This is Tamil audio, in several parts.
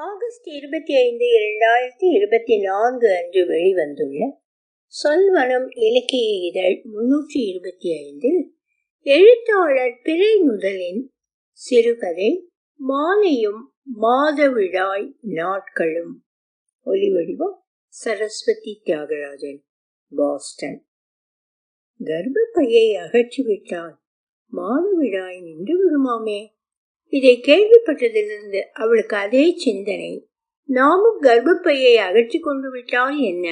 ஆகஸ்ட் இருபத்தி ஐந்து இரண்டாயிரத்தி இருபத்தி நான்கு அன்று வெளிவந்துள்ள சொல்வனம் இலக்கிய இதழ் முன்னூற்றி இருபத்தி ஐந்தில் எழுத்தாளர் பிறை முதலின் சிறுகதை மாலையும் மாதவிடாய் நாட்களும். ஒலிவடிவம் சரஸ்வதி தியாகராஜன் பாஸ்டன். கர்ப்பப்பையை அகற்றிவிட்டால் மாதவிடாய் நின்று விடுமாமே? இதை கேள்விப்பட்டதிலிருந்து அவளுக்கு அதே சிந்தனை. நாமும் கர்ப்பப்பையை அகற்றி கொண்டு விட்டால் என்ன?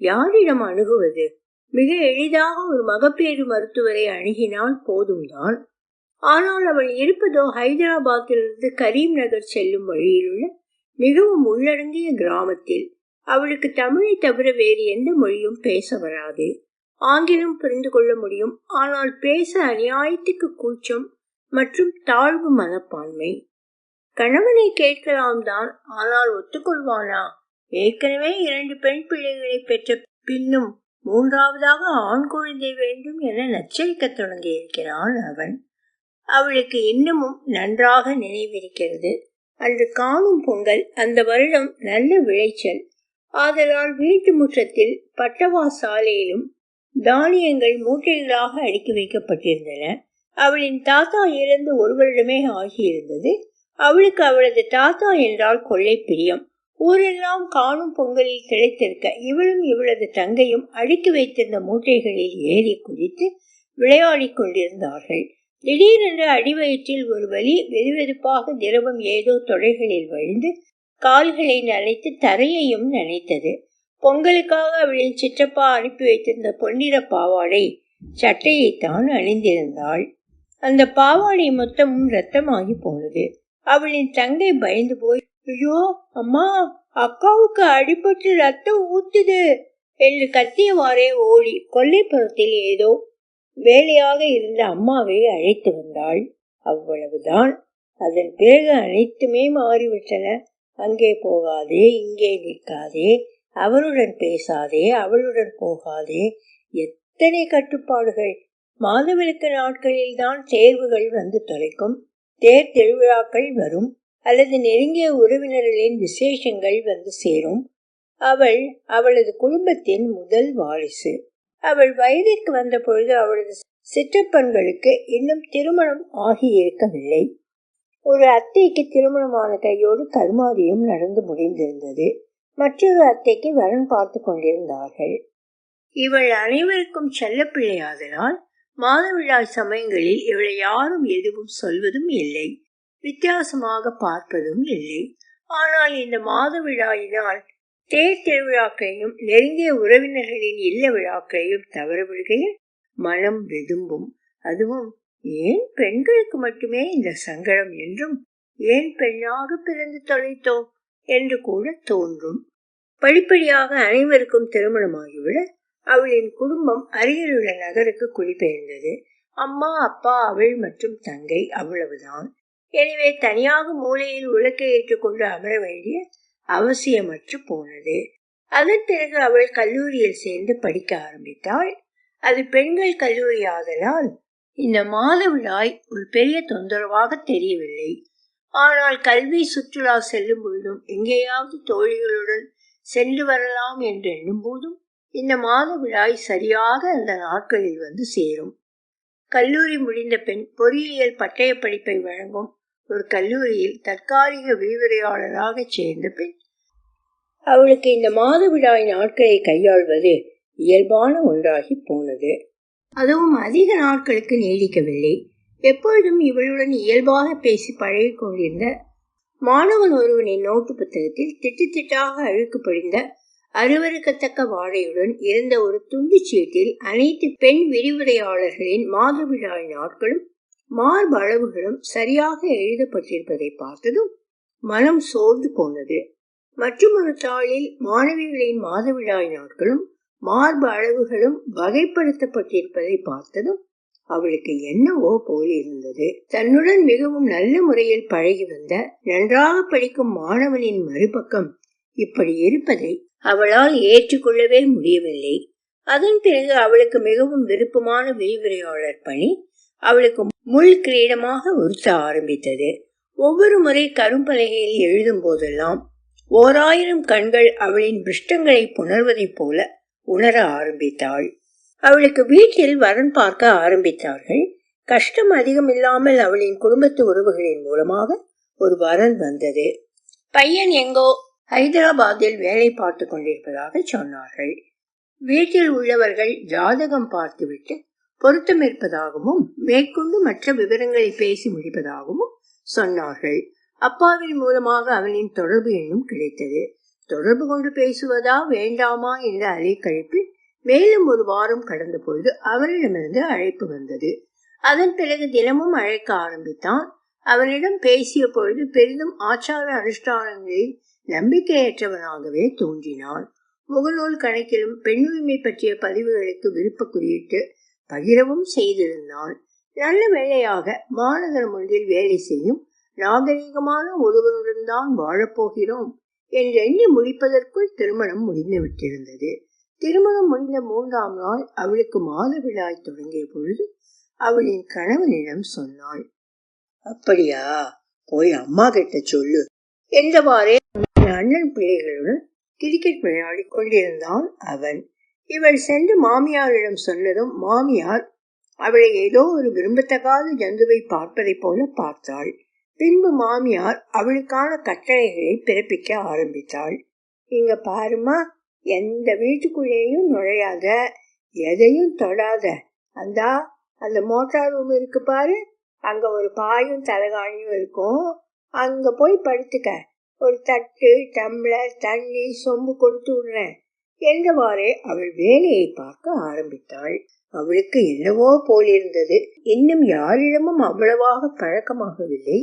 யாரிடம் அணுகுவது? மிக எளிதாக ஒரு மகப்பேறு மருத்துவரை அணுகினால் போதும்தான் ஆனால் அவள் இருப்பதோ ஹைதராபாத்திலிருந்து கரீம் நகர் செல்லும் வழியிலுள்ள மிகவும் உள்ளடங்கிய கிராமத்தில். அவளுக்கு தமிழை தவிர வேறு எந்த மொழியும் பேச வராது. ஆங்கிலம் புரிந்து கொள்ள முடியும். ஆனால் பேச அநியாயத்துக்கு கூச்சம் மற்றும் தாழ்வு மனப்பான்மை. கணவனை கேட்கலாம் தான் ஆனால் ஒத்துக்கொள்வானா? ஏற்கனவே இரண்டு பெண் பிள்ளைகளை பெற்ற பின்னும் மூன்றாவதாக ஆண் குழந்தை வேண்டும் என நச்சரிக்க தொடங்கி இருக்கிறான் அவன். அவளுக்கு இன்னமும் நன்றாக நினைவிருக்கிறது. அன்று காணும் பொங்கல் அந்த வருடம் நல்ல விளைச்சல். ஆதலால் வீட்டு முற்றத்தில் பட்டவா சாலையிலும் தானியங்கள் மூட்டைகளாக அடுக்கி வைக்கப்பட்டிருந்தன. அவளின் தாத்தா இறந்து ஒரு வருடமே ஆகியிருந்தது. அவளுக்கு அவளது தாத்தா என்றால் கொள்ளை பிரியம். ஊரெல்லாம் காணும் பொங்கலில் கிடைத்திருக்க இவளும் இவளது தங்கையும் அடுக்கி வைத்திருந்த மூட்டைகளில் ஏறி குதித்து விளையாடி கொண்டிருந்தார்கள். திடீரென்று அடிவயிற்றில் ஒரு வலி வெதுவெதுப்பாக திரவம் ஏதோ தொடைகளில் வழிந்து கால்களை நனைத்து தரையையும் நனைத்தது. பொங்கலுக்காக அவளின் சிற்றப்பா அனுப்பி வைத்திருந்த பொன்னிற பாவாடை சட்டையைத்தான் அணிந்திருந்தாள். அந்த பாவாடை மொத்தமும் ரத்தமாகி போனது. அவளின் தங்கை பயந்து போய் ஐயோ அம்மா அக்காவுக்கு அடிபட்டு ரத்தம் ஊத்துது என்று கத்தியவாறே ஓடி கொல்லைப்புறத்தில் ஏதோ வேலையாக இருந்த அம்மாவை அழைத்து வந்தாள். அவ்வளவுதான். அதன் பிறகு அனைத்துமே மாறிவிட்டன. அங்கே போகாதே இங்கே நிற்காதே அவருடன் பேசாதே அவளுடன் போகாதே எத்தனை கட்டுப்பாடுகள் மாதவிலக்கு நாட்களில் தான் தேர்வுகள் வந்து தொலைக்கும். தேர் திருவிழாக்கள் வரும். அல்லது நெருங்கிய உறவினர்களின் விசேஷங்கள் வந்து சேரும். அவள் அவளது குடும்பத்தின் முதல் வாரிசு. அவள் வயதிற்கு வந்த பொழுது அவளது சிற்றப்பன்களுக்கு இன்னும் திருமணம் ஆகியிருக்கவில்லை ஒரு அத்தைக்கு திருமணமான கையோடு கருமாதியும் நடந்து முடிந்திருந்தது. மற்றொரு அத்தைக்கு வரன் பார்த்து கொண்டிருந்தார்கள். இவள் அனைவருக்கும் செல்லப்பிள்ளையாதலால் மாதவிழாய் சமயங்களில் இவளை யாரும் எதுவும் சொல்வதும் இல்லை. வித்தியாசமாக பார்ப்பதும் இல்லை. ஆனால் இந்த மாதவிழாயினால் தேர் திருவிழாக்களையும் நெருங்கிய உறவினர்களின் இல்ல விழாக்களையும் தவறவிடுகையில் மனம் வெதும்பும். அதுவும் ஏன் பெண்களுக்கு மட்டுமே இந்த சங்கடம் என்றும் ஏன் பெண்ணாக பிறந்து தொலைத்தோம் என்று கூட தோன்றும். படிப்படியாக அனைவருக்கும் திருமணமாகிவிட அவளின் குடும்பம் அருகிலுள்ள நகருக்கு குடிபெயர்ந்தது. அம்மா அப்பா அவள் மற்றும் தங்கை அவ்வளவுதான். எனவே தனியாக மூலையில் உலக்கை ஏற்றுக்கொண்டு அமர வேண்டிய அவசியமற்று போனது. அதன் பிறகு அவள் கல்லூரியில் சேர்ந்து படிக்க ஆரம்பித்தாள். அது பெண்கள் கல்லூரி ஆதலால் இந்த மாதவிடாய் ஒரு பெரிய தொந்தரவாக தெரியவில்லை. ஆனால் கல்வி சுற்றுலா செல்லும் பொழுதும் எங்கேயாவது தோழிகளுடன் சென்று வரலாம் என்று எண்ணும் போதும் இந்த மாத விழாய் சரியாக அந்த நாட்களில் வந்து சேரும். கல்லூரி முடிந்த பெண் பொறியியல் பட்டய படிப்பை வழங்கும் ஒரு கல்லூரியில் தற்காலிக விரிவுரையாளராக சேர்ந்த பெண் அவளுக்கு இந்த மாத விழாய் நாட்களை கையாள்வது இயல்பான ஒன்றாகி போனது. அதுவும் அதிக நாட்களுக்கு நீடிக்கவில்லை. எப்பொழுதும் இவளுடன் இயல்பாக பேசி பழகி கொண்டிருந்த மாணவன் ஒருவனின் நோட்டு புத்தகத்தில் திட்டு திட்டாக அழுக்கு படிந்த அருவருக்கத்தக்க வாழையுடன் இருந்த ஒரு துண்டு சீட்டில் அனைத்து பெண் விரிவுரையாளர்களின் மாதவிழாய் நாட்களும் மார்பு அளவுகளும் சரியாக எழுதப்பட்டிருப்பதை பார்த்ததும் மனம் சோர்ந்து போனது. மற்றும் ஒரு தாளில் மாணவிகளின் மாதவிழாய் நாட்களும் மார்பு அளவுகளும் வகைப்படுத்தப்பட்டிருப்பதை பார்த்ததும் அவளுக்கு என்னவோ போல் இருந்தது. தன்னுடன் மிகவும் நல்ல முறையில் பழகி வந்த நன்றாக படிக்கும் மாணவனின் மறுபக்கம் இப்படி இருப்பதை அவளால் ஏற்றுக்கொள்ளவே முடியவில்லை. அதன் பிறகு அவளுக்கு மிகவும் விருப்பமான விரிவுரையாளர் பணி அவளுக்கு முள் கிரீடமாக உறுத்த ஆரம்பித்தது. ஒவ்வொரு முறை கரும்பலகையில் எழுதும் போதெல்லாம் ஓராயிரம் கண்கள் அவளின் பிருஷ்டங்களை புணர்வதைப் போல உணர ஆரம்பித்தாள். அவளுக்கு வீட்டில் வரன் பார்க்க ஆரம்பித்தார்கள். கஷ்டம் அதிகம் இல்லாமல் அவளின் குடும்பத்து உறவுகளின் மூலமாக ஒரு வரன் வந்தது. பையன் எங்கோ ஹைதராபாத்தில் வேலை பார்த்து கொண்டிருப்பதாக சொன்னார்கள். வீட்டில் உள்ளவர்கள் ஜாதகம் பார்த்துவிட்டு பொருத்தம் இருப்பதாகவும் மேற்கொண்டு மற்ற விவரங்களை பேசி முடிப்பதாகவும் சொன்னார்கள். அப்பாவின் மூலமாக அவனின் தொடர்பு எண்ணும் கிடைத்தது. தொடர்பு கொண்டு பேசுவதா வேண்டாமா என்ற அலைக்கழிப்பில் மேலும் ஒரு வாரம் கடந்த பொழுது அவனிடமிருந்து அழைப்பு வந்தது. அதன் பிறகு தினமும் அழைக்க ஆரம்பித்தான். அவனிடம் பேசிய பொழுது பெரிதும் ஆச்சார அனுஷ்டானங்களில் நம்பிக்கையற்றவனாகவே தோன்றினான் முகநூல் கணக்கிலும் பெண்ணுரிமை பற்றிய பதிவுகளுக்கு விருப்ப குறியிட்டு பகிரவும் செய்திருந்தான் நல்ல வேளையாக மாநகரம் ஒன்றில் வேலை செய்யும் நாகரீகமான ஒருவருடன் தான் வாழப்போகிறோம் என்றெண்ணி முடிப்பதற்குள் திருமணம் முடிந்து விட்டிருந்தது. திருமணம் முடிந்த மூன்றாம் நாள் அவளுக்கு மாதவிடாய் தொடங்கிய பொழுது அவளின் கணவனிடம் சொன்னாள் அப்படியா? போய் அம்மா கிட்ட சொல்லு என்றவாறே அண்ணன் பிள்ளைகளுடன் கிரிக்கெட் விளையாடி கொண்டிருந்தான் அவன். இவள் சென்று மாமியாரிடம் சொன்னதும் மாமியார் அவளை ஏதோ ஒரு விரும்பத்தகாத ஜந்துவை பார்ப்பதைப் போல பார்த்தாள். பின்பு மாமியார் அவளுக்கான கட்டளைகளை பிறப்பிக்க ஆரம்பித்தாள். இங்க பாருமா எந்த வீட்டுக்குள்ளேயும் நுழையாத எதையும் தொடாத. அந்தா அந்த மோட்டார் ரூம் இருக்கு பாரு. அங்க ஒரு பாயும் தலகாணியும் இருக்கும். அங்க போய் படுத்துக்க. ஒரு தட்டு டம்ளர் தண்ணி சொம்பு கொடுத்து விடுறேன் என்றவாறே அவள் வேலையை பார்க்க ஆரம்பித்தாள். அவளுக்கு என்னவோ போலிருந்தது. இன்னும் யாரிடமும் அவ்வளவாக பழக்கமாகவில்லை.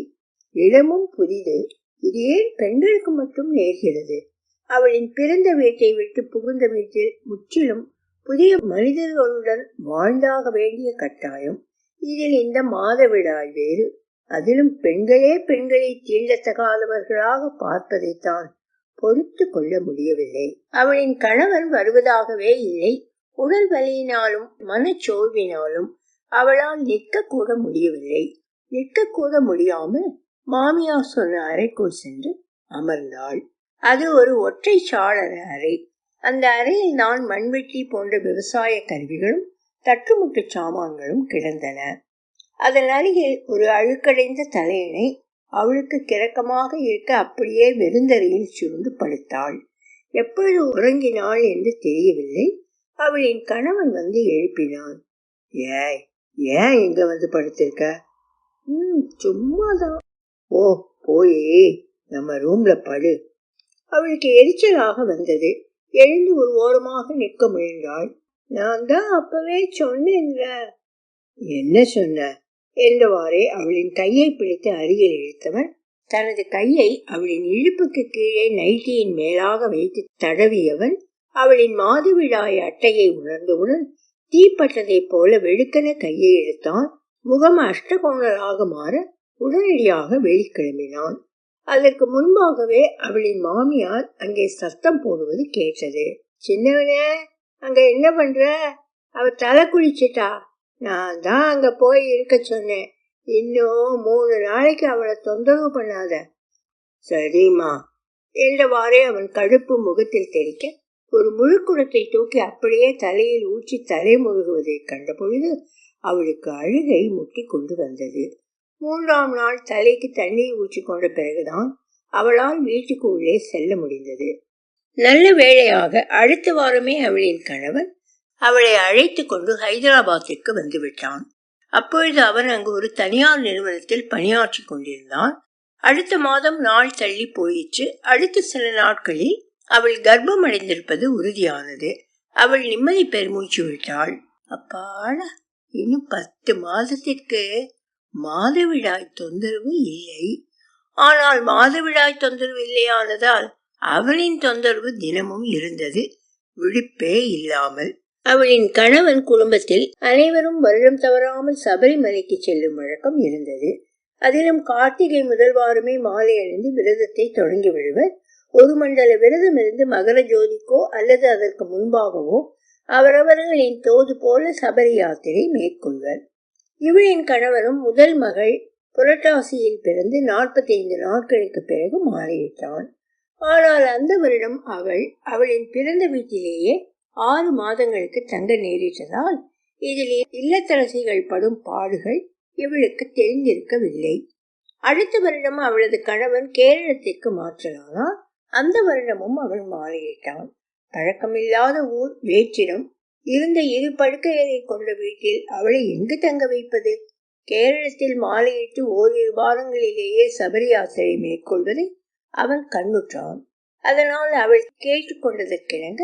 இடமும் புதிது. இது ஏன் பெண்களுக்கு மட்டும் நேர்கிறது? அவளின் பிறந்த வீட்டை விட்டு புகுந்த வீட்டில் முற்றிலும் புதிய மனிதர்களுடன் வாழ்ந்தாக வேண்டிய கட்டாயம். இதில் இந்த மாதவிடாய் வேறு. அதிலும் பெண்களே பெண்களை தீண்டத்தகாதவர்களாக பார்ப்பதைத்தான் பொறுத்து கொள்ள முடியவில்லை. அவளின் கணவன் வருவதாகவே இல்லை. உடல் வலியினாலும் மனச்சோர்வினாலும் அவளால் நிற்க கூட முடியவில்லை. நிற்க கூட முடியாமல் மாமியார் சொன்ன அறைக்குள் சென்று அமர்ந்தாள். அது ஒரு ஒற்றை சாளர அறை. அந்த அறையில் நான் மண்வெட்டி போன்ற விவசாய கருவிகளும் தட்டுமுட்டு சாமான்களும் கிடந்தன. அதன் அருகில் ஒரு அழுக்கடைந்த தலையணை அவளுக்கு கிறக்கமாக இருக்க அப்படியே வெறுந்தரையில் சுருண்டு படுத்தாள். எப்பொழுது உறங்கினாள் என்று தெரியவில்லை. அவளின் கணவன் வந்து எழுப்பினான். ஏய் ஏன் இங்க வந்து படுத்திருக்க? ம் சும்மாதான். ஓ போய் நம்ம ரூம்ல படு. அவளுக்கு எரிச்சலாக வந்தது. எழுந்து ஒரு ஓரமாக நிற்க முயன்றாள். நான் தான் அப்பவே சொன்னேன்ல. என்ன சொன்ன? என்றவாறே அவளின் கையை பிடித்து அருகில் இழுத்தவர் தனது கையை அவளின் இழுப்புக்கு கீழே நைட்டியின் மேலாக வைத்து தடவியவன் அவளின் மாதவிடாய் அட்டையை உணர்ந்தவுடன் தீப்பட்டதைப் போல வெளுக்கென கையை எடுத்தான் முகம் அஷ்டகோணராக மாற உடனடியாக வெளிக்கிளம்பினான். அதற்கு முன்பாகவே அவளின் மாமியார் அங்கே சத்தம் போடுவது கேட்டது. சின்னவனே அங்க என்ன பண்ற? அவ தலை குளிச்சிட்டா? நான் தான் அங்க போய் இருக்க சொன்னேன். இன்னும் மூணு நாளைக்கு அவளை தொந்தரவு பண்ணாத. சரிம்மா. என்றவாறே அவன் கடுப்பு முகத்தில் தெரிக்க ஒரு முழுக்குடத்தை தூக்கி அப்படியே தலையில் ஊற்றி தலை முழுகுவதை கண்டபொழுது அவளுக்கு அழுகை முட்டி கொண்டு வந்தது. மூன்றாம் நாள் தலைக்கு தண்ணீர் ஊற்றி கொண்ட பிறகுதான் அவளால் வீட்டுக்கு உள்ளே செல்ல முடிந்தது. நல்ல வேளையாக அடுத்த வாரமே அவளின் கணவன் அவளை அழைத்து கொண்டு ஹைதராபாத்திற்கு வந்து விட்டான் அப்பொழுது அவன் அங்கு ஒரு தனியார் நிறுவனத்தில் பணியாற்றி கொண்டிருந்தான். அடுத்த மாதம் நாள் தள்ளி போயிற்று. அடுத்த சில நாட்களில் அவள் கர்ப்பம் அடைந்திருப்பது உறுதியானது. அவள் நிம்மதி பெருமூச்சு விட்டாள். அப்பாட இன்னும் பத்து மாதத்திற்கு மாதவிடாய் தொந்தரவு இல்லை. ஆனால் மாதவிடாய் தொந்தரவு இல்லையானதால் அவளின் தொந்தரவு தினமும் இருந்தது. விழிப்பே இல்லாமல். அவளின் கணவன் குடும்பத்தில் அனைவரும் வருடம் தவறாமல் சபரிமலைக்கு செல்லும் வழக்கம் இருந்தது. அதிலும் கார்த்திகை முதல் வாரமே மாலை அணிந்து விரதத்தை தொடங்கி விடுவர். ஒரு மண்டல விரதம் இருந்து மகர ஜோதிக்கோ அல்லது அதற்கு முன்பாகவோ அவரவர்களின் தோது போல சபரி யாத்திரை மேற்கொள்வர். இவளின் கணவரும் முதல் மகள் புரட்டாசியில் பிறந்து நாற்பத்தைந்து நாட்களுக்கு பிறகு மாலையிட்டான். ஆனால் அந்த வருடம் அவள் அவளின் பிறந்த வீட்டிலேயே ஆறு மாதங்களுக்கு தங்க நேரிட்டதால் இதில் இல்லத்தரசிகள் படும் பாடுகள் இவளுக்கு தெரிந்திருக்கவில்லை. அடுத்த வருடம் அவளது கணவன் கேரளத்திற்கு மாற்றலானால் அந்த வருடமும் அவள் மாலையிட்டான் பழக்கமில்லாத ஊர் வேற்றிடம். இருந்த இரு படுக்கையறை கொண்ட வீட்டில் அவளை எங்கு தங்க வைப்பது? கேரளத்தில் மாலையிட்டு ஓரிரு வாரங்களிலேயே சபரி யாத்திரை மேற்கொள்வதை அவன் கண்ணுற்றான். அதனால் அவள் கேட்டுக்கொண்டதற்கிணங்க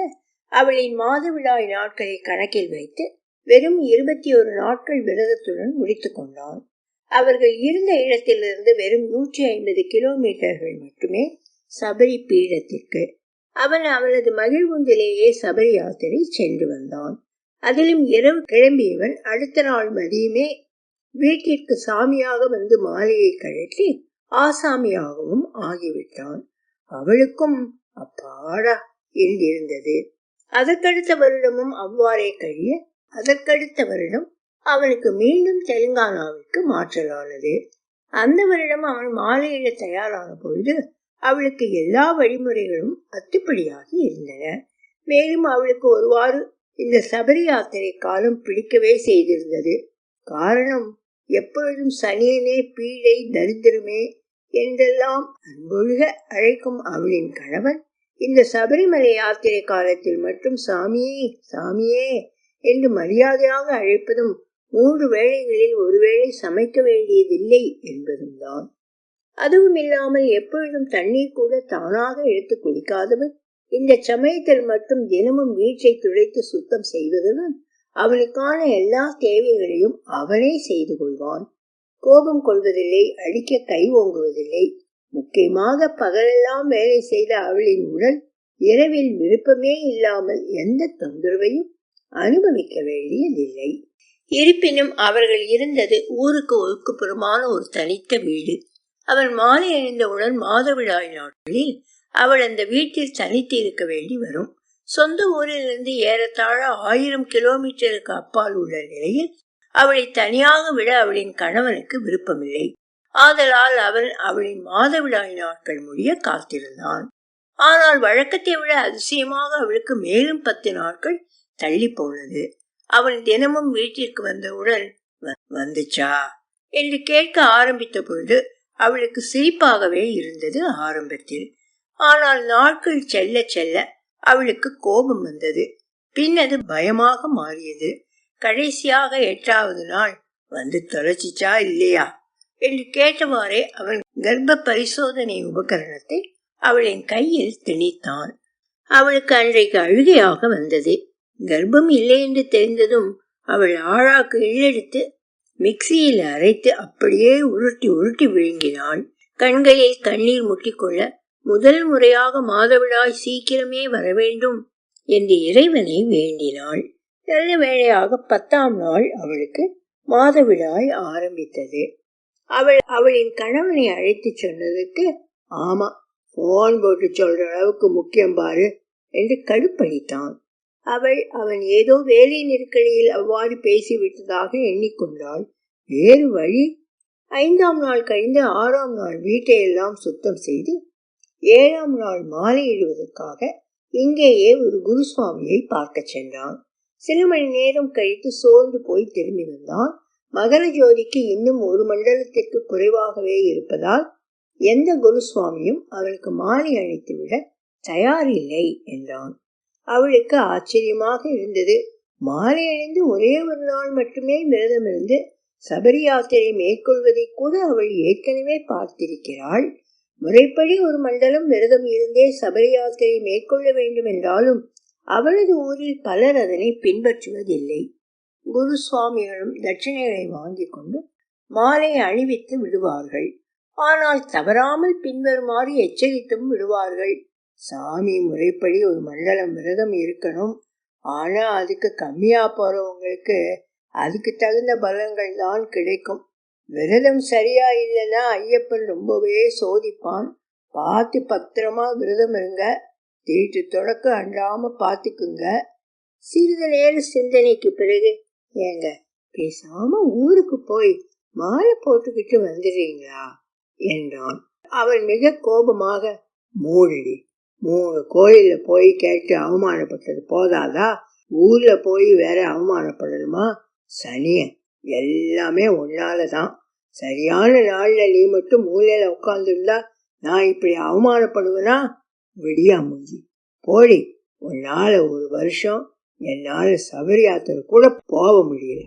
அவளின் மாதவிழாய் நாட்களை கணக்கில் வைத்து வெறும் இருபத்தி ஒரு நாட்கள் விரதத்துடன் முடித்து கொண்டான். அவர்கள் இருந்த இடத்திலிருந்து வெறும் நூற்றி ஐம்பது கிலோமீட்டர்கள் மட்டுமே சபரி பீடத்திற்கு. அவன் அவனது மகிழ்வுந்திலேயே சபரி யாத்திரை சென்று வந்தான். அதிலும் இரவு கிளம்பியவன் அடுத்த நாள் மதியமே வீட்டிற்கு சாமியாக வந்து மாலையை கழட்டி ஆசாமியாகவும் ஆகிவிட்டான். அவளுக்கும் அப்பாடா என்றிருந்தது. அதற்கடுத்த வருடமும் அவ்வாறே கழிய அதற்கடுத்த வருடம் அவனுக்கு மீண்டும் தெலுங்கானாவிற்கு மாற்றலானது. அந்த வருடம் அவன் மாலையிட தயாரான பொழுது அவளுக்கு எல்லா வழிமுறைகளும் அத்துப்படியாகி இருந்தன. மேலும் அவளுக்கு ஒருவாறு இந்த சபரி யாத்திரை காலம் பிடிக்கவே செய்திருந்தது. காரணம் எப்பொழுதும் சனியனே பீடை தரித்திரமே என்றெல்லாம் அன்பொழுக அழைக்கும் அவளின் கணவன் இந்த சபரிமலை யாத்திரை காலத்தில் மட்டும் சாமியே சாமியே என்று மரியாதையாக அழைப்பதும் மூன்று வேளைகளில் ஒருவேளை சமைக்க வேண்டியதில்லை என்பதும் தான். அதுவும் இல்லாமல் எப்பொழுதும் தண்ணீர் கூட தானாக எடுத்து குடிக்காதவன் இந்த சமயத்தில் மட்டும் தினமும் வீட்டை துடைத்து சுத்தம் செய்வதுடன் அவனுக்கான எல்லா தேவைகளையும் அவனே செய்து கொள்வான். கோபம் கொள்வதில்லை அடிக்க கை ஓங்குவதில்லை. முக்கியமாக பகலெல்லாம் வேலை செய்த அவளின் உடல் இரவில் விருப்பமே இல்லாமல் எந்த தொந்தரவையும் அனுபவிக்க வேண்டியதில்லை. இருப்பினும் அவர்கள் இருந்தது ஊருக்கு ஒதுக்குப்புறமான ஒரு தனித்த வீடு. அவன் மாலை அணிந்தவுடன் மாதவிடாய் நாட்களில் அவள் அந்த வீட்டில் தனித்து இருக்க வேண்டி வரும். சொந்த ஊரிலிருந்து ஏறத்தாழ ஆயிரம் கிலோமீட்டருக்கு அப்பால் உள்ள நிலையில் அவளை தனியாக விட அவளின் கணவனுக்கு விருப்பமில்லை. ஆதலால் அவன் அவளின் மாதவிடாய் நாட்கள் முடிய காத்திருந்தான். ஆனால் வழக்கத்தை விட அதிசயமாக அவளுக்கு மேலும் பத்து நாட்கள் தள்ளி போனது அவன் தினமும் வீட்டிற்கு வந்தவுடன் வந்துச்சா? என்று கேட்க ஆரம்பித்த பொழுது அவளுக்கு சிரிப்பாகவே இருந்தது ஆரம்பத்தில். ஆனால் நாட்கள் செல்ல செல்ல அவளுக்கு கோபம் வந்தது. பின்னது பயமாக மாறியது. கடைசியாக எட்டாவது நாள் வந்து தொலைச்சிச்சா இல்லையா? என்று கேட்டவாறே அவன் கர்ப்ப பரிசோதனை உபகரணத்தை அவளின் கையில் திணித்தான். அவளுக்கு அன்றைக்கு அழுகையாக வந்தது. கர்ப்பம் இல்லை என்று தெரிந்ததும் அவள் ஆழாக்கு இழுத்து மிக்சியில் அரைத்து அப்படியே உருட்டி உருட்டி விழுங்கினாள். கண்களில் கண்ணீர் முட்டிக்கொள்ள முதல் முறையாக மாதவிடாய் சீக்கிரமே வர வேண்டும் என்று இறைவனை வேண்டினாள். நல்ல வேளையாக பத்தாம் நாள் அவளுக்கு மாதவிடாய் ஆரம்பித்தது. அவள் அவளின் கணவனை அழைத்து சொன்னதுக்கு ஆமா போன் போட்டு சொல்ற அளவுக்கு முக்கியம் பாரு என்று கடுப்பளித்தான். அவள் அவன் ஏதோ வேலை நெருக்கடியில் அவ்வாறு பேசிவிட்டதாக எண்ணிக்கொண்டாள். வேறு வழி? ஐந்தாம் நாள் கழிந்து ஆறாம் நாள் வீட்டையெல்லாம் சுத்தம் செய்து ஏழாம் நாள் மாலையிடுவதற்காக இங்கேயே ஒரு குருசுவாமியை பார்க்க சென்றான். சில மணி நேரம் கழித்து சோர்ந்து போய் திரும்பி வந்தான். மகர ஜோதிக்கு இன்னும் ஒரு மண்டலத்திற்கு குறைவாகவே இருப்பதால் எந்த குருசுவாமியும் அவளுக்கு மாலை அணித்துவிட தயாரில்லை என்றான். அவளுக்கு ஆச்சரியமாக இருந்தது. மாலை அணிந்து ஒரே ஒரு நாள் மட்டுமே விரதம் இருந்து சபரி யாத்திரை மேற்கொள்வதை கூட அவள் ஏற்கனவே பார்த்திருக்கிறாள். முறைப்படி ஒரு மண்டலம் விரதம் இருந்தே சபரி யாத்திரை மேற்கொள்ள வேண்டும் என்றாலும் அவளது ஊரில் பலர் அதனை பின்பற்றுவதில்லை. குரு சுவாமிகளும் தட்சிணைகளை வாங்கி கொண்டு மாலை அணிவித்து விடுவார்கள். ஆனால் தவறாமல் பின்வருமாறு எச்சரித்தும் விடுவார்கள். சாமி முறைப்படி ஒரு மண்டலம் விரதம் இருக்கணும். ஆனா அதுக்கு கம்மியா போறவங்களுக்கு அதுக்கு தகுந்த பலன்கள் தான் கிடைக்கும். விரதம் சரியா இல்லைன்னா ஐயப்பன் ரொம்பவே சோதிப்பான். பார்த்து பத்திரமா விரதம் இருங்க. தீட்டு தொடக்க அண்டாம பார்த்துக்குங்க. சிறிது நேர சிந்தனைக்கு பிறகு ஏங்க பேசாம ஊருக்கு போய் மாலை போட்டுக்கிட்டு வந்துடுறீங்களா? என்றான். அவன் மிக கோபமாக மூடி மூணு கோயில போய் கேட்டு அவமானப்பட்டது போதாதா? ஊர்ல போய் வேற அவமானப்படணுமா? சனிய எல்லாமே உன்னாலதான் சரியான நாள்ல நீ மட்டும் மூலையில உட்காந்துருந்தா நான் இப்படி அவமானப்படுவேனா? விடியா மூஞ்சி. போடி உன்னால ஒரு வருஷம் என்னால் சபரி யாத்திரை கூட போக முடியல.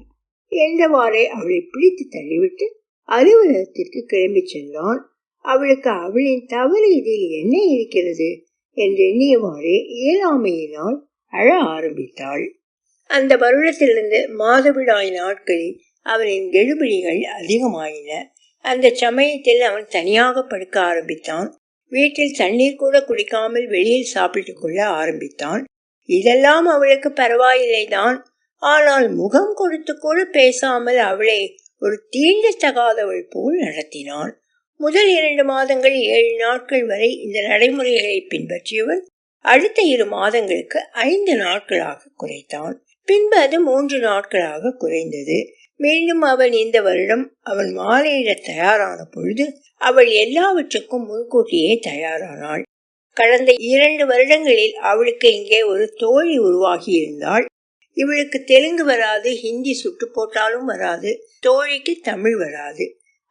என்றவாறே அவளை பிடித்து தள்ளிவிட்டு அலுவலகத்திற்கு கிளம்பி சென்றான். அவளுக்கு அவளின் தவறு இதில் என்ன இருக்கிறது? என்று எண்ணியவாறே இயலாமையினால் அழ ஆரம்பித்தாள். அந்த வருடத்திலிருந்து மாதவிடாய் நாட்களில் அவனின் கெடுபிடிகள் அதிகமாயின. அந்த சமயத்தில் அவன் தனியாக படுக்க ஆரம்பித்தான். வீட்டில் தண்ணீர் கூட குடிக்காமல் வெளியில் சாப்பிட்டுக் கொள்ள ஆரம்பித்தான். இதெல்லாம் அவளுக்கு பரவாயில்லைதான். ஆனால் முகம் கொடுத்து கூட பேசாமல் அவளை ஒரு தீண்டத்தகாதவள் போல் நடத்தினான் முதல் இரண்டு மாதங்கள் ஏழு நாட்கள் வரை இந்த நடைமுறைகளை பின்பற்றியவள் அடுத்த இரு மாதங்களுக்கு ஐந்து நாட்களாக குறைத்தான் பின்பு அது மூன்று நாட்களாக குறைந்தது. மீண்டும் அவன் இந்த வருடம் அவன் மாலையிட தயாரான பொழுது அவள் எல்லாவற்றுக்கும் முன்கூட்டியே தயாரானாள். கடந்த இரண்டு வருடங்களில் அவளுக்கு இங்கே ஒரு தோழி உருவாகி இருந்தாள் இவளுக்கு தெலுங்கு வராது ஹிந்தி சுட்டு போட்டாலும் வராது தோழிக்கு தமிழ் வராது.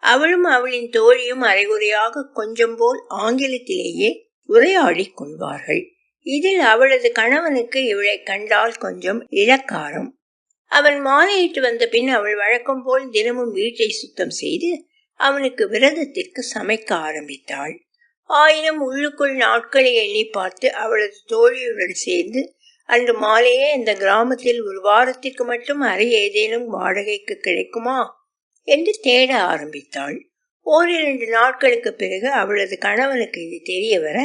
அவளும் அவளின் தோழியும் அரைகுறையாக கொஞ்சம் போல் ஆங்கிலத்திலேயே உரையாடி கொள்வார்கள். இதில் அவளது கணவனுக்கு இவளை கண்டால் கொஞ்சம் இழக்காரம் அவன் மாலையிட்டு வந்த பின் அவள் வழக்கம் போல் தினமும் வீட்டை சுத்தம் செய்து அவனுக்கு விரதத்திற்கு சமைக்க ஆரம்பித்தாள். ஆயினும் உள்ளுக்குள் நாட்களை எண்ணி பார்த்து அவளது தோழியுடன் சேர்ந்து அன்று மாலையே இந்த கிராமத்தில் ஒரு வாரத்திற்கு மட்டும் அறை ஏதேனும் வாடகைக்கு கிடைக்குமா? என்று தேட ஆரம்பித்தாள். ஓரிரண்டு நாட்களுக்கு பிறகு அவளது கணவனுக்கு இது தெரிய வர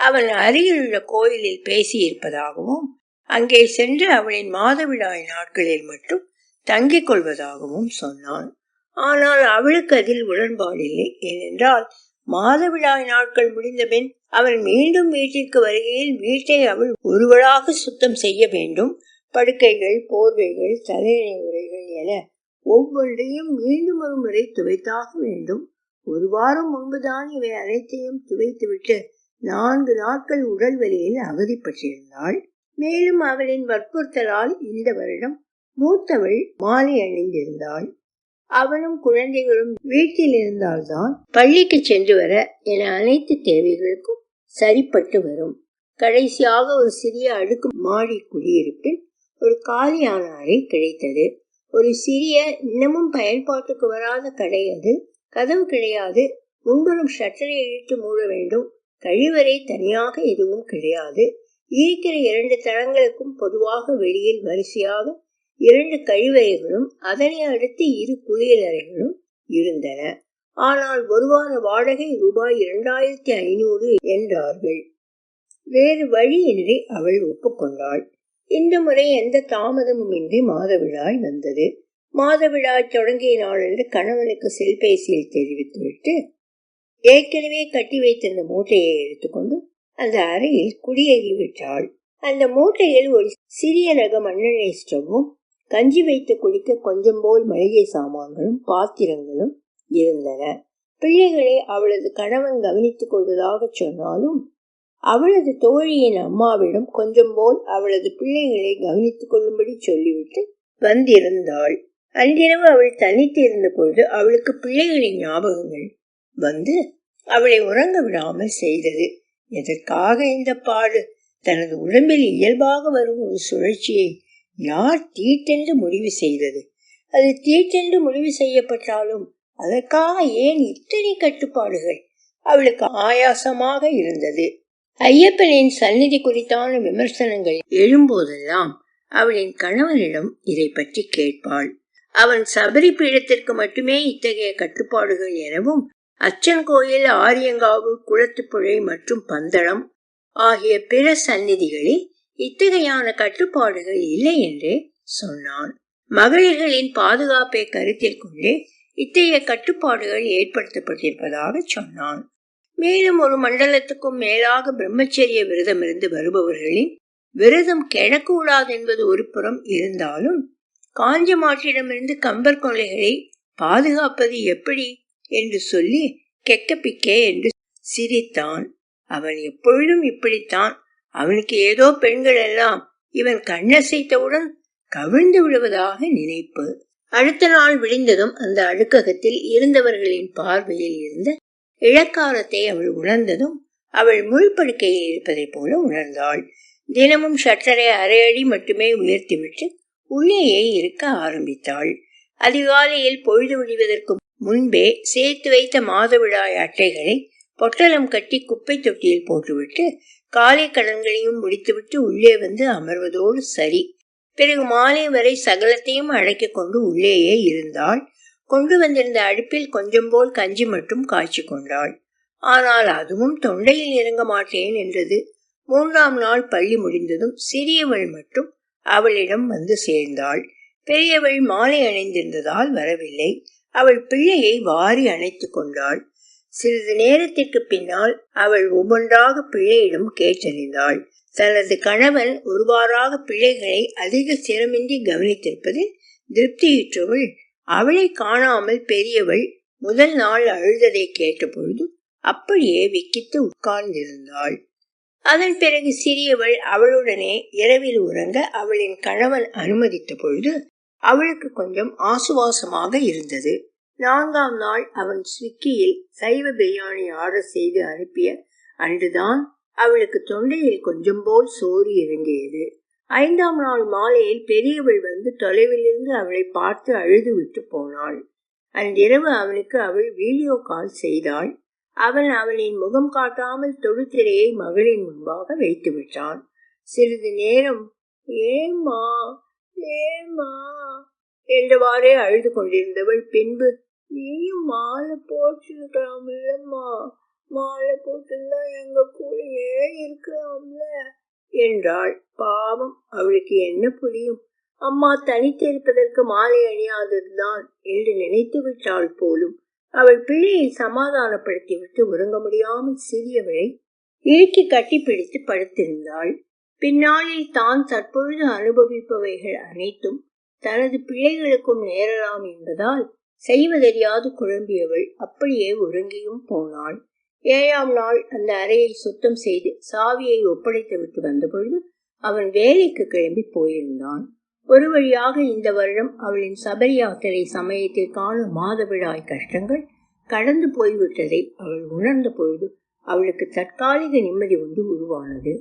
அவன் அருகிலுள்ள கோயிலில் பேசியிருப்பதாகவும் அங்கே சென்று அவளின் மாதவிடாய் நாட்களில் மட்டும் தங்கிக் கொள்வதாகவும் சொன்னான். ஆனால் அவளுக்கு அதில் உடன்பாடில்லை. ஏனென்றால் மாதவிழாய் நாட்கள் முடிந்தபின் அவன் மீண்டும் வீட்டிற்கு வருகையில் வீட்டை அவள் ஒருவளாக சுத்தம் செய்ய வேண்டும். படுக்கைகள் போர்வைகள் தலையணை உரைகள் என ஒவ்வொன்றையும் மீண்டும் ஒரு முறை துவைத்தாக வேண்டும். ஒரு வாரம் முன்புதான் இவை அனைத்தையும் துவைத்துவிட்டு நான்கு நாட்கள் உடல் வலியில் அவதிப்பட்டிருந்தாள் மேலும் அவளின் வற்புறுத்தலால் இந்த வருடம் மூத்தவள் மாலை அணிந்திருந்தாள். அவனும் குழந்தைகளும் வீட்டில் இருந்தால்தான் பள்ளிக்கு சென்று வர என அனைத்து தேவைகளுக்கும் சரிப்பட்டு வரும். கடைசியாக ஒரு சிறிய அடுக்கு மாடி குடியிருப்பில் ஒரு காலியான அறை கிடைத்தது. ஒரு சிறிய இன்னமும் பயன்பாட்டுக்கு வராத கடை அது. கதவு கிடையாது. முன்புறம் ஷட்டரை இழுத்து மூட வேண்டும். கழிவறை தனியாக எதுவும் கிடையாது. இருக்கிற இரண்டு தளங்களுக்கும் பொதுவாக வெளியில் வரிசையாக இரண்டு கழிவறைகளும் அதனை அடுத்து இரு குளியலறைகளும் இருந்தன. ஆனால் ஒரு வார வாடகை ரூபாய் இரண்டாயிரத்தி ஐநூறு என்றார்கள். வேறு வழியின்றி அவள் ஒப்புக்கொண்டாள். இந்த முறை எந்த தாமதமும் இன்றி மாதவிழாய் வந்தது. மாதவிழாய் தொடங்கிய நாளன்று கணவனுக்கு செல்பேசியில் தெரிவித்துவிட்டு ஏற்கனவே கட்டி வைத்திருந்த மூட்டையை எடுத்துக்கொண்டு அந்த அறையில் குடியேறி விட்டாள் அந்த மூட்டையில் ஒரு சிறிய ரக மண்ணெண்ணெய் ஸ்டவ்வும் கஞ்சி வைத்து குடிக்க கொஞ்சம் போல் மளிகை சாமான்களும் பாத்திரங்களும் இருந்தன. பிள்ளைகளை அவளது கணவன் கவனித்துக் கொள்வதாக சொன்னாலும் அவளது தோழியின் அம்மாவிடம் கொஞ்சம் போல் அவளது பிள்ளைகளை கவனித்துக் கொள்ளும்படி சொல்லிவிட்டு வந்திருந்தாள். அன்றிரவு அவள் தனித்து இருந்த பொழுது அவளுக்கு பிள்ளைகளின் ஞாபகங்கள் வந்து அவளை உறங்க விடாமல் செய்தது. எதற்காக இந்த பாடு? தனது உடம்பில் இயல்பாக வரும் ஒரு சுழற்சியை யார் தீட்டென்று முடிவு செய்தது? அது தீட்டென்று முடிவு செய்யப்பட்டாலும் அதற்காக ஏன் இத்தனை கட்டுப்பாடுகள்? அவளுக்கு ஆயாசமாக இருந்தது. ஐயப்பனின் சந்நிதி குறித்தான விமர்சனங்கள் எழும்போதெல்லாம் அவளின் கணவனிடம் இதை பற்றி கேட்பாள். அவன் சபரி பீடத்திற்கு மட்டுமே இத்தகைய கட்டுப்பாடுகள் எனவும் அச்சன் கோயில் ஆரியங்காவு குளத்துப்புழை மற்றும் பந்தளம் ஆகிய பிற சந்நிதிகளில் இத்தகையான கட்டுப்பாடுகள் இல்லை என்று சொன்னான். மகளிர்களின் பாதுகாப்பை கருத்தில் கொண்டே இத்தகைய கட்டுப்பாடுகள் ஏற்படுத்தப்பட்டிருப்பதாக சொன்னான். மேலும் ஒரு மண்டலத்துக்கும் மேலாக பிரம்மச்சரிய விரதம் இருந்து வருபவர்களின் விரதம் கெடக்கூடாது என்பது ஒரு புறம் இருந்தாலும் காஞ்ச மாற்றிடமிருந்து கம்பர் கொலைகளை பாதுகாப்பது எப்படி என்று சொல்லி கெக்கப்பிக்கே என்று சிரித்தான். அவன் எப்பொழுதும் இப்படித்தான் அவனுக்கு ஏதோ பெண்கள் எல்லாம் இவன் கண்ணசைத்தவுடன் கவிழ்ந்து விடுவதாக நினைப்பு. அடுத்த நாள் விழிந்ததும் அந்த அழுக்ககத்தில் இருந்தவர்களின் பார்வையில் இருந்த இழக்காரத்தை அவள் உணர்ந்ததும் அவள் முழுப்படுக்கையில் இருப்பதைப் போல உணர்ந்தாள். தினமும் ஷட்டரை அரை அடி மட்டுமே உயர்த்திவிட்டு உள்ளேயே இருக்க ஆரம்பித்தாள். அதிகாலையில் பொழுது விடுவதற்கு முன்பே சேர்த்து வைத்த மாதவிழாய் அட்டைகளை பொட்டலம் கட்டி குப்பை தொட்டியில் போட்டுவிட்டு காலை கடன்களையும் முடித்துவிட்டு உள்ளே வந்து அமர்வதோடு சரி. பிறகு மாலை வரை சகலத்தையும் அழைக்க கொண்டு உள்ளேயே இருந்தாள். கொண்டு வந்திருந்த அடுப்பில் கொஞ்சம் போல் கஞ்சி மட்டும் காய்ச்சி கொண்டாள். ஆனால் அதுவும் தொண்டையில் இறங்க மாட்டேன் என்றது. மூன்றாம் நாள் பள்ளி முடிந்ததும் சிறியவள் மட்டும் அவளிடம் வந்து சேர்ந்தாள். பெரியவள் மாலை அணிந்திருந்ததால் வரவில்லை. அவள் பிள்ளையை வாரி அணைத்து கொண்டாள். சிறிது நேரத்திற்கு பின்னால் அவள் ஒவ்வொன்றாக பிள்ளையிடம் கேட்டறிந்தாள். தனது கணவன் ஒருவாறாக பிள்ளைகளை அதிக சிரமின்றி கவனித்திருப்பதில் திருப்தியுற்றவள் அவளை காணாமல் பெரியவள் முதல் நாள் அழுததை கேட்டபொழுது அப்படியே விக்கித்து உட்கார்ந்திருந்தாள். அதன் பிறகு சிறியவள் அவளுடனே இரவில் உறங்க அவளின் கணவன் அனுமதித்த பொழுது அவளுக்கு கொஞ்சம் ஆசுவாசமாக இருந்தது. நான்காம் நாள் அவன் ஸ்விக்கியில் சைவ பிரியாணி ஆர்டர் செய்து அனுப்பிய அன்றுதான் அவளுக்கு தொண்டையில் கொஞ்சம் போல் சோறு இறங்கியது. ஐந்தாம் நாள் மாலையில் பெரியவள் வந்து தொலைவிலிருந்து அவளை பார்த்து அழுது விட்டு போனாள். அன்றிரவு அவனுக்கு அவள் வீடியோ கால் செய்தாள். அவன் அவளின் முகம் காட்டாமல் தொடுத்திரையை மகளின் முன்பாக வைத்து விட்டான். சிறிது நேரம் ஏமா ஏமா என்றவாறே அழுது கொண்டிருந்தவள் பின்பு நீயும் மாலை போட்டிருக்கலாம் இல்லம்மா மாலை போட்டிருந்தா எங்க கூடயே இருக்கலாம்ல. என்றாள். பாவம் அவளுக்கு என்ன புரியும்? அம்மா தனித்திருப்பதற்கு மாலை அணியாததுதான் என்று நினைத்து விட்டாள் போலும். அவள் பிள்ளையை சமாதானப்படுத்தி விட்டு உறங்க முடியாமல் சிறியவளை இறுக்கி கட்டிப்பிடித்து படுத்திருந்தாள். பின்னாளில் தான் தற்பொழுது அனுபவிப்பவைகள் அனைத்தும் தனது பிள்ளைகளுக்கும் நேரலாம் என்பதால் செய்வதறியாது குழம்பியவள் அப்படியே உறங்கியும் போனாள். ஏழாம் நாள் அந்த அறையை சுத்தம் செய்து சாவியை ஒப்படைத்து விட்டு வந்தபொழுது அவன் வேலைக்கு கிளம்பி போயிருந்தான். ஒரு வழியாக இந்த வருடம் அவளின் சபரி யாத்திரை சமயத்தில் காணும் மாதவிழாய் கஷ்டங்கள் கடந்து போய்விட்டதை அவள் உணர்ந்த பொழுது அவளுக்கு தற்காலிக நிம்மதி ஒன்று உருவானது.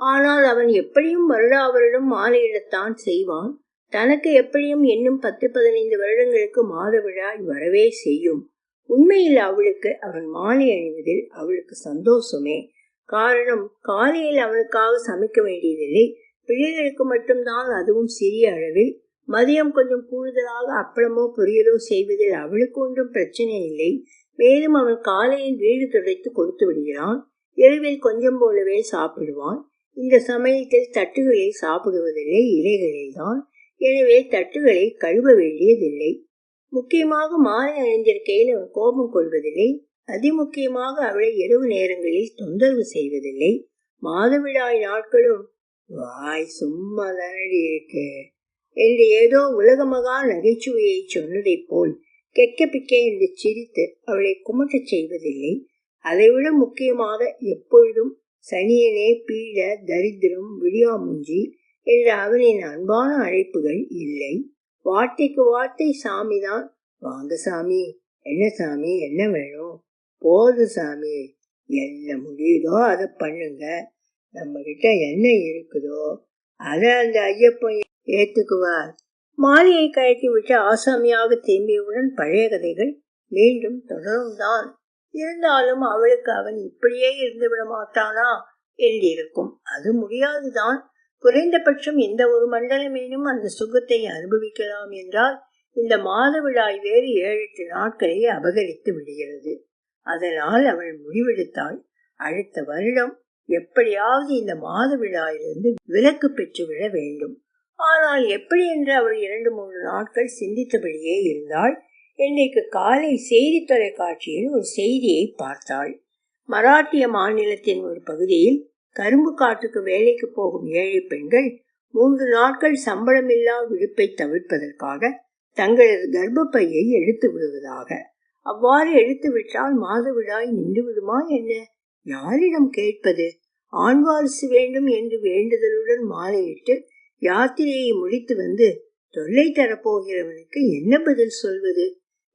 ஆனால் அவன் எப்படியும் வருடா வருடம் மாலையிடத்தான் செய்வான். தனக்கு எப்படியும் இன்னும் பத்து பதினைந்து வருடங்களுக்கு மாதவிழாய் வரவே செய்யும். உண்மையில் அவளுக்கு அவன் மாலை அணிவதில் அவளுக்கு சந்தோஷமே. காரணம் காலையில் அவனுக்காக சமைக்க வேண்டியதில்லை. பிள்ளைகளுக்கு மட்டும்தான் அதுவும் சிறிய அளவில். மதியம் கொஞ்சம் கூடுதலாக அப்பளமோ பொரியலோ செய்வதில் அவளுக்கு ஒன்றும் பிரச்சனை இல்லை. மேலும் அவன் காலையில் வீடு துடைத்து கொடுத்து விடுகிறான். இரவில் கொஞ்சம் போலவே சாப்பிடுவான். இந்த சமயத்தில் தட்டுகளில் சாப்பிடுவதில்லை இலைகளில் தான். எனவே தட்டுகளை கழுவ வேண்டியதில்லை. முக்கியமாக மாலை அணிந்திருக்கையில் அவன் கோபம் கொள்வதில்லை. அதிமுக்கியமாக அவளை இரவு நேரங்களில் தொந்தரவு செய்வதில்லை. மாதவிடாய் நாட்களும் வாய் சும்மா தானடி இருக்கு என்று ஏதோ உலகமகா நகைச்சுவையை சொன்னதைப் போல் கெக்க பிக்க என்று சிரித்து அவளை குமட்டச் செய்வதில்லை. அதைவிட முக்கியமாக எப்பொழுதும் சனியனே பீட தரித்திரம் விடியாமுஞ்சி என்ற அவனின் அன்பான அழைப்புகள் இல்லை. வார்த்தைக்கு வார்த்தை சாமிதான். வாங்க சாமி என்ன சாமி என்ன வேணும்? போது சாமி என்ன முடியுதோ அதை பண்ணுங்க. நம்ம கிட்ட என்ன இருக்குதோ அதை அந்த ஐயப்பன் ஏத்துக்குவார். மாலையை கழட்டி விட்டு ஆசாமியாக திரும்பியவுடன் பழைய கதைகள் மீண்டும் தொடரும் தான். இருந்தாலும் அவளுக்கு அவன் இப்படியே இருந்து விட மாட்டானா? என்றிருக்கும். அது முடியாதுதான் குறைந்தபட்சம் இந்த ஒரு மண்டலமேனும் அந்த சுகத்தை அனுபவிக்கலாம் என்றால் இந்த மாதவிடாய் வேறு ஏழு எட்டு நாட்களை அபகரித்து விடுகிறது. அதனால் அவள் முடிவெடுத்தாள். அடுத்த வருடம் எப்படியாவது இந்த மாதவிடாயிலிருந்து விலக்கு பெற்றுவிட வேண்டும். ஆனால் எப்படி என்று அவள் இரண்டு மூன்று நாட்கள் சிந்தித்தபடியே இருந்தாள். இன்றைக்கு காலை செய்தி தொலைக்காட்சியில் ஒரு செய்தியை பார்த்தாள். மராட்டிய மாநிலத்தின் ஒரு பகுதியில் கரும்பு காட்டுக்கு வேலைக்கு போகும் ஏழை பெண்கள் மூன்று நாட்கள் சம்பளமில்லா விடுப்பை தவிர்ப்பதற்காக தங்களது கர்ப்பப்பையை எடுத்து விடுவதாக. அவ்வாறு எடுத்து விட்டால் மாதவிடாய் நின்று விடுமா என்ன? யாரிடம் கேட்பது? ஆண் வாரிசு வேண்டும் என்று வேண்டுதலுடன் மாலையிட்டு யாத்திரையை முடித்து வந்து தொல்லை தரப்போகிறவனுக்கு என்ன பதில் சொல்வது?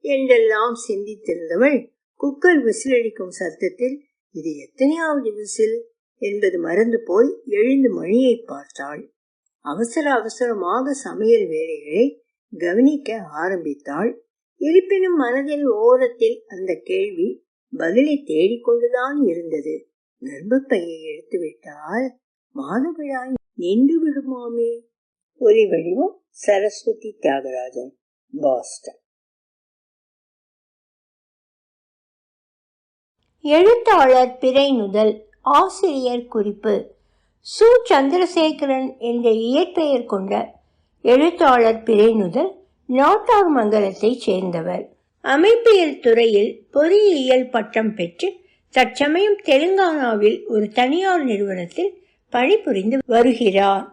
என்றெல்லாம் சிந்தித்திருந்தவள் குக்கர் விசிலடிக்கும் சத்தத்தில் இது எத்தனையாவது விசில்? என்பது மறந்து போய் எழுந்து மணியை பார்த்தாள். அவசர அவசரமாக சமையல் வேலைகளை கவனிக்க ஆரம்பித்தாள். இருப்பினும் மனதில் ஓரத்தில் அந்த கேள்வி பதிலை தேடிக்கொண்டுதான் இருந்தது. கர்ப்பப்பையை எடுத்து விட்டால் மாதவிழாய் நின்று விடுமாமே? ஒலி வடிவம் சரஸ்வதி தியாகராஜன் பாஸ்டன். எழுத்தாளர் பிறை முதல் ஆசிரியர் குறிப்பு. சு. சந்திரசேகரன் என்ற இயற்பெயர் கொண்ட எழுத்தாளர் பிறை நாட்டார் மங்கலத்தைச் சேர்ந்தவர். அமைப்பியல் துறையில் பொறியியல் பட்டம் பெற்று தற்சமயம் தெலுங்கானாவில் ஒரு தனியார் நிறுவனத்தில் பணிபுரிந்து வருகிறார்.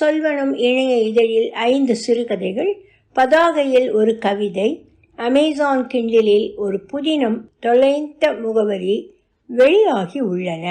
சொல்வனம் இணைய இதழில் ஐந்து சிறுகதைகள் பதாகையில் ஒரு கவிதை அமேசான் கிண்டலில் ஒரு புதினம் தொலைந்த முகவரி வெளியாகி உள்ளன